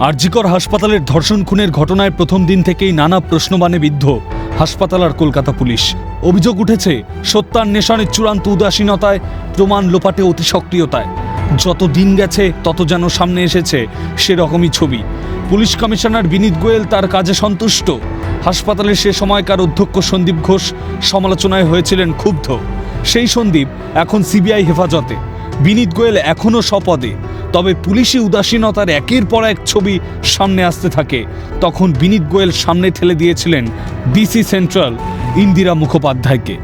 আরজিকর হাসপাতালের ধর্ষণ খুনের ঘটনায় প্রথম দিন থেকেই নানা প্রশ্নবাণে বিদ্ধ হাসপাতাল আর কলকাতা পুলিশ। অভিযোগ উঠেছে, সত্যান্বেষণের চূড়ান্ত উদাসীনতায় প্রমাণ লোপাটে অতি সক্রিয়তায়। যত দিন গেছে, তত যেন সামনে এসেছে সেরকমই ছবি। পুলিশ কমিশনার বিনীত গোয়েল তার কাজে সন্তুষ্ট। হাসপাতালের সে সময়কার অধ্যক্ষ সন্দীপ ঘোষ সমালোচনায় হয়েছিলেন ক্ষুব্ধ। সেই সন্দীপ এখন সিবিআই হেফাজতে। বিনীত গোয়েল এখনও স্বপদে। তবে পুলিশি উদাসীনতার একের পর এক ছবি সামনে আসতে থাকে। তখন বিনীত গোয়েল সামনে ঠেলে দিয়েছিলেন ডিসি সেন্ট্রাল ইন্দিরা মুখোপাধ্যায়কে।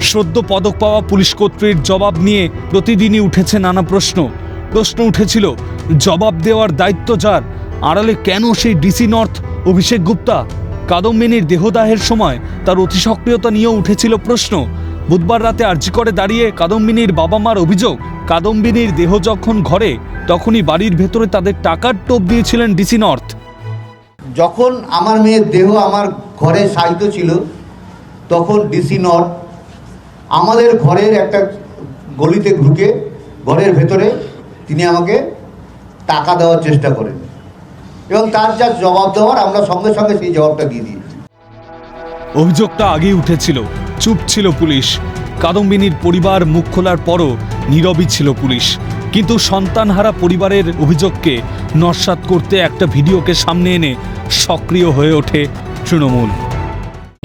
সদ্য পদক পাওয়া পুলিশ কর্তৃর জবাব নিয়ে প্রতিদিনই উঠেছে নানা প্রশ্ন। প্রশ্ন উঠেছিল, জবাব দেওয়ার দায়িত্ব যার? আড়ালে কেন সেই ডিসি নর্থ অভিষেক গুপ্তা? কাদম্বিনীর দেহদাহের সময় তার অতি সক্রিয়তা নিয়েও উঠেছিল প্রশ্ন। বুধবার রাতে আর্জি করে দাঁড়িয়ে কাদম্বিনীর বাবা মার অভিযোগ কাদম্বিনীর দেহ যখন ঘরে তখনই বাড়ির ভেতরে তাদের টাকার টোপ দিয়েছিলেন ডিসি নর্থ। যখন আমার মেয়ের দেহ আমার ঘরে সাহিত্য ছিল তখন ডিসি নর্থ আমাদের ঘরের একটা গলিতে ঢুকে ঘরের ভেতরে তিনি আমাকে টাকা দেওয়ার চেষ্টা করেন। এবং তার যা জবাব দেওয়ার আমরা সঙ্গে সঙ্গে সেই জবাবটা দিয়ে দিয়েছি। অভিযোগটা আগেই উঠেছিল। চুপ ছিল পুলিশ। কাদম্বিনীর পরিবার মুখ খোলার পরও নীরবই ছিল পুলিশ। কিন্তু সন্তানহারা পরিবারের অভিযোগকে নস্বাত করতে একটা ভিডিওকে সামনে এনে সক্রিয় হয়ে ওঠে তৃণমূল।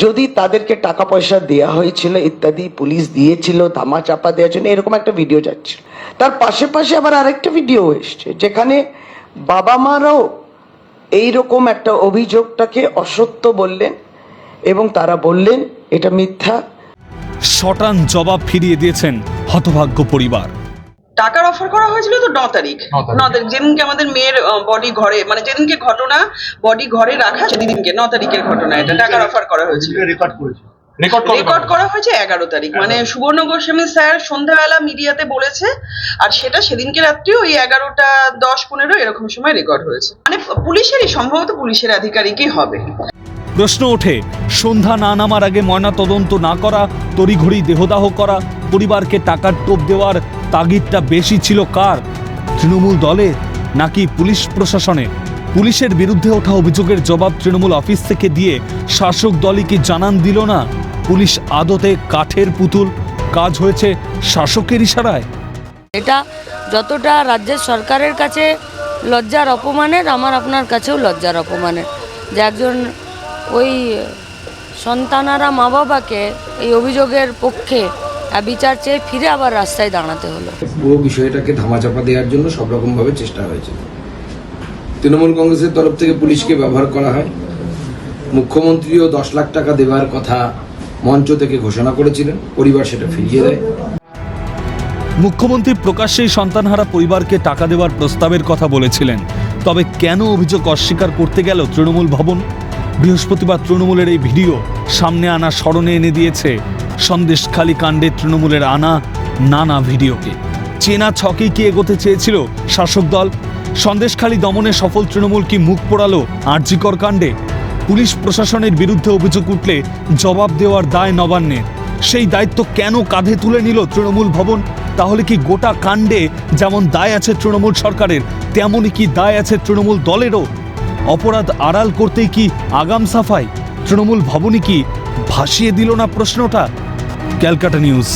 যদি তাদেরকে টাকা পয়সা দেওয়া হয়েছিল ইত্যাদি, পুলিশ দিয়েছিল ধামা চাপা দেওয়ার জন্য এরকম একটা ভিডিও যাচ্ছিল। তার পাশে পাশে আবার আরেকটা ভিডিও এসছে, যেখানে বাবা মারাও এইরকম একটা অভিযোগটাকে অসত্য বললেন। এবং তারা বললেন এটা মিথ্যা। শটান জবাব ফিরিয়ে দিয়েছেন হতভাগ্য পরিবার। টাকার অফার করা হয়েছিল তো ন তারিখ। ন তারিখ। যেদিনকে আমাদের মেয়ের বডি ঘরে মানে যেদিনকে ঘটনা বডি ঘরে রাখা সেদিনকে ন তারিখের ঘটনা এটা। টাকার অফার করা হয়েছিল। রেকর্ড করেছি। রেকর্ড করা হয়েছে। এগারো তারিখ। মানে সুবর্ণ গোস্বামী স্যার সন্ধ্যাবেলা মিডিয়াতে বলেছে আর সেটা সেদিনকে রাত্রি ওই এগারোটা দশ পনেরো এরকম সময় রেকর্ড হয়েছে। মানে পুলিশেরই সম্ভবত পুলিশের আধিকারিকই হবে। প্রশ্ন ওঠে, সন্ধ্যা না নামার আগে ময়না তদন্ত না করা, তড়িঘড়ি দেহদাহ করা, পরিবারকে টাকার টোপ দেওয়ার তাগিদটা বেশি ছিল কার? তৃণমূল দলের নাকি পুলিশ প্রশাসনের পুলিশের বিরুদ্ধে ওঠা অভিযোগের জবাব তৃণমূল অফিস থেকে দিয়ে শাসক দলই কি জানান দিল না? পুলিশ আদতে কাঠের পুতুল, কাজ হয়েছে শাসকের ইশারায়। এটা যতটা রাজ্যের সরকারের কাছে লজ্জার অপমানের, আমার আপনার কাছেও লজ্জার অপমানের। যে একজন ওই সন্তানারা মা বাবাকে এই অভিযোগের পক্ষে বিচার চেয়ে ফিরে আবার রাস্তায় দাঁড়াতে হলো। পুরো বিষয়টাকে ধামাচাপা দেওয়ার জন্য সব রকমভাবে চেষ্টা হয়েছে। তৃণমূল কংগ্রেসের তরফ থেকে পুলিশকে ব্যবহার করা হয়। মুখ্যমন্ত্রীও দশ লাখ টাকা দেওয়ার কথা মঞ্চ থেকে ঘোষণা করেছিলেন। পরিবার সেটা ফিরিয়ে দেয়। মুখ্যমন্ত্রী প্রকাশ্যেই সন্তানহারা পরিবারকে টাকা দেওয়ার প্রস্তাবের কথা বলেছিলেন। তবে কেন অভিযোগ অস্বীকার করতে গেল তৃণমূল ভবন? বৃহস্পতিবার তৃণমূলের এই ভিডিও সামনে আনা স্মরণে এনে দিয়েছে সন্দেশখালী কাণ্ডে তৃণমূলের আনা নানা ভিডিওকে। চেনা ছকে কি এগোতে চেয়েছিল শাসক দল? সন্দেশখালী দমনে সফল তৃণমূল কি মুখ পোড়ালো আর্জিকর কাণ্ডে? পুলিশ প্রশাসনের বিরুদ্ধে অভিযোগ উঠলে জবাব দেওয়ার দায় নবান্নের সেই দায়িত্ব কেন কাঁধে তুলে নিল তৃণমূল ভবন? তাহলে কি গোটা কাণ্ডে যেমন দায় আছে তৃণমূল সরকারের, তেমনই কি দায় আছে তৃণমূল দলেরও? অপরাধ আড়াল করতেই কি আগাম সাফাই? তৃণমূল ভবনী কি ভাসিয়ে দিল না প্রশ্নটা? ক্যালকাটা নিউজ।